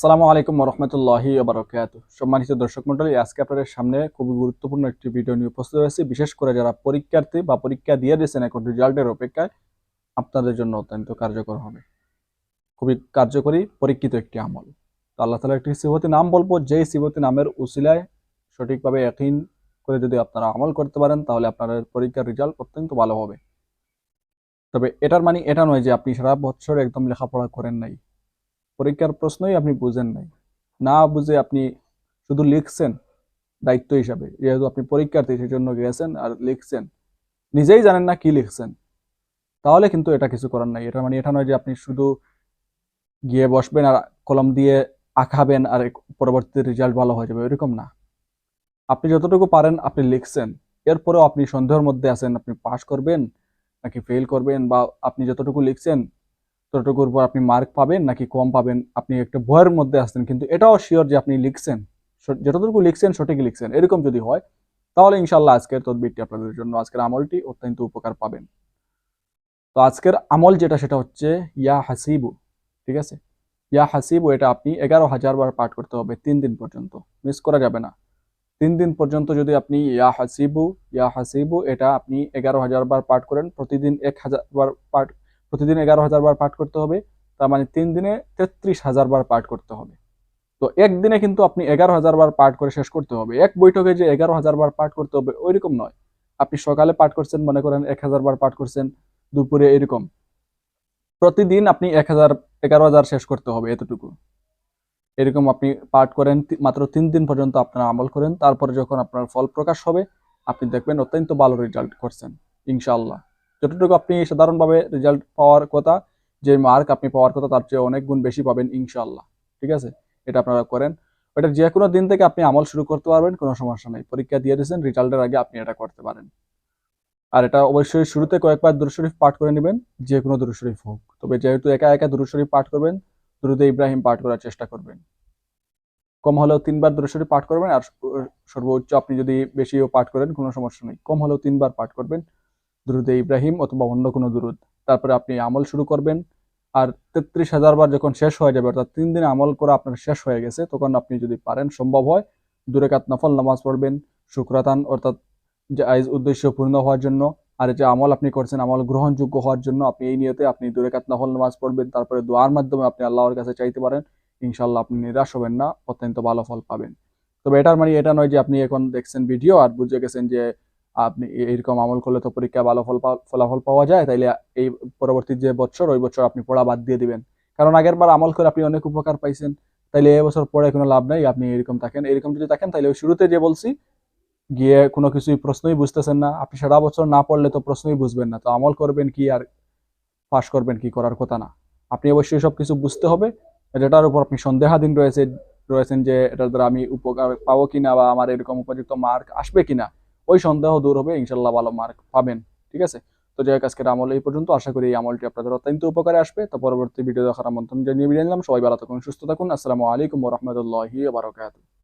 সালামু আলাইকুম রহমতুল্লাহি বারকাত সম্মানিত দর্শক মন্ডলী আজকে আপনাদের সামনে খুবই গুরুত্বপূর্ণ একটি ভিডিও নিয়ে উপস্থিত হয়েছে বিশেষ করে যারা পরীক্ষার্থী বা পরীক্ষা দিয়ে দিয়েছেন এখন রেজাল্টের অপেক্ষায়, আপনাদের জন্য অত্যন্ত কার্যকর হবে। খুবই কার্যকরী, পরীক্ষিত একটি আমল। তো আল্লাহ তালা একটি সিবতী নাম বলব, যেই সিবতী নামের উসিলায় সঠিকভাবে একই করে যদি আপনারা আমল করতে পারেন, তাহলে আপনাদের পরীক্ষার রেজাল্ট অত্যন্ত ভালো হবে। তবে এটার মানে এটা নয় যে আপনি সারা বছর একদম লেখাপড়া করেন নাই। পরীক্ষার প্রশ্নই আপনি বুঝেন নাই। না বুঝে আপনি শুধু লিখছেন দায়িত্ব হিসাবে, যেহেতু আপনি পরীক্ষার্থী সেই জন্য গেছেন আর লিখছেন। নিজেই জানেন না কি লিখছেন। তাহলে কিন্তু এটা কিছু করার নাই। এটা মানে এটা নয় যে আপনি শুধু গিয়ে বসবেন আর কলম দিয়ে আঁকাবেন আর পরবর্তী রেজাল্ট ভালো হয়ে যাবে, এরকম না। আপনি যতটুকু পারেন আপনি লিখছেন। এরপরেও আপনি সন্দেহের মধ্যে আছেন, আপনি পাশ করবেন নাকি ফেল করবেন বা আপনি যতটুকু লিখছেন ততটুকুর উপর আপনি মার্ক পাবেন নাকি কম পাবেন, আপনি একটা ভয়ের মধ্যে আসছেন, কিন্তু এটাও শিওর যে আপনি লিখছেন। যতটুকু লিখছেন, সঠিকই লিখছেন। এরকম যদি হয়, তাহলে ইনশাল্লাহ আজকের তদবিরটি আপনাদের জন্য আজকের আমলটি অত্যন্ত উপকার পাবেন। তো আজকের আমল যেটা, সেটা হচ্ছে ইয়া হাসিবু, ঠিক আছে? ইয়া হাসিবু, এটা আপনি এগারো হাজার বার পাঠ করতে হবে তিন দিন পর্যন্ত। মিস করা যাবে না। তিন দিন পর্যন্ত যদি আপনি ইয়া হাসিবু ইয়া হাসিবু, এটা আপনি এগারো হাজার বার পাঠ করেন, প্রতিদিন এক হাজার বার পাঠ প্রতিদিন এগারো হাজার বার পাঠ করতে হবে, তার মানে তিন দিনে তেত্রিশ হাজার বার পাঠ করতে হবে। তো একদিনে কিন্তু আপনি এগারো হাজার বার পাঠ করে শেষ করতে হবে। এক বৈঠকে যে এগারো হাজার বার পাঠ করতে হবে, ওইরকম নয়। আপনি সকালে পাঠ করছেন, মনে করেন এক হাজার বার পাঠ করছেন, দুপুরে এরকম। প্রতিদিন আপনি এক হাজার, এগারো হাজার শেষ করতে হবে এতটুকু। এরকম আপনি পাঠ করেন মাত্র তিন দিন পর্যন্ত আপনারা আমল করেন, তারপরে যখন আপনার ফল প্রকাশ হবে, আপনি দেখবেন অত্যন্ত ভালো রেজাল্ট করছেন, ইনশাআল্লাহ। যতটুকু আপনি সাধারণভাবে রেজাল্ট পাওয়ার কথা, যে মার্ক আপনি পাওয়ার কথা, তার চেয়ে অনেক গুণ বেশি পাবেন ইনশাল্লাহ ঠিক আছে? এটা আপনারা করেন। ওটা যে কোনো দিন থেকে আপনি আমল শুরু করতে পারবেন, কোনো সমস্যা নেই। পরীক্ষা দিয়ে দিয়েছেন রেজাল্টের আগে আপনি এটা করতে পারেন। আর এটা অবশ্যই শুরুতে কয়েকবার দুরুদ শরীফ পাঠ করে নেবেন, যে কোনো দুরুদ শরীফ হোক। তবে যেহেতু একা একা দুরুদ শরীফ পাঠ করবেন, দুরুদে ইব্রাহিম পাঠ করার চেষ্টা করবেন। কম হলেও তিনবার দুরুদ শরীফ পাঠ করবেন, আর সর্বোচ্চ আপনি যদি বেশিও পাঠ করেন, কোনো সমস্যা নেই। কম হলেও তিনবার পাঠ করবেন দুরুদে ইব্রাহিম অথবা অন্য কোনো দুরুদ। তারপরে আপনি আমল শুরু করবেন। আর তেত্রিশ হাজার বার যখন শেষ হয়ে যাবে, অর্থাৎ তিন দিনে আমল করা আপনার শেষ হয়ে গেছে, তখন আপনি যদি পারেন সম্ভব হয় দূরে কাত নফল নামাজ পড়বেন, শুক্রাতান, অর্থাৎ যে আইজ উদ্দেশ্য পূর্ণ হওয়ার জন্য, আর যে আমল আপনি করছেন, আমল গ্রহণযোগ্য হওয়ার জন্য, আপনি এই নিয়তে আপনি দূরে কাত নফল নামাজ পড়বেন। তারপরে দোয়ার মাধ্যমে আপনি আল্লাহর কাছে চাইতে পারেন ইনশাল্লাহ আপনি নিরাশ হবেন না, অত্যন্ত ভালো ফল পাবেন। তবে এটার মানে এটা নয় যে আপনি এখন দেখছেন ভিডিও আর বুঝে গেছেন যে আপনি এরকম আমল করলে তো পরীক্ষা ভালো ফল ফলাফল পাওয়া যায়, তাইলে এই পরবর্তী যে বছর, ওই বছর আপনি পড়া বাদ দিয়ে দিবেন। কারণ আগের বার আমল করে আপনি অনেক উপকার পাইছেন, তাইলে এবছর পড়ে কোনো লাভ নাই, আপনি এরকম থাকেন, এরকম যদি থাকেন ওই শুরুতে যে বলছি, গিয়ে কোনো কিছুই প্রশ্নই বুঝতেছেন না। আপনি সারা বছর না পড়লে তো প্রশ্নই বুঝবেন না। তো আমল করবেন কি আর পাশ করবেন কি করার কথা না। আপনি অবশ্যই সব কিছু বুঝতে হবে। যেটার উপর আপনি সন্দেহাধীন রয়েছে রয়েছেন যে এটার দ্বারা আমি উপকার পাবো কিনা বা আমার এরকম উপযুক্ত মার্ক আসবে কিনা ওই সন্দেহ দূর হবে ইনশাল্লাহ ভালো মার্ক পাবেন, ঠিক আছে? তো যাই হোক, আজকের আমল এই পর্যন্ত। আশা করি এই আমলটি আপনাদের অত্যন্ত উপকারে আসবে। তো পরবর্তী ভিডিও দেখার আমন্ত্রণ জানিয়ে বিদায় নিলাম। সবাই ভালো থাকুন, সুস্থ থাকুন। আসসালামু আলাইকুম রহমতুল্লাহি বারকাত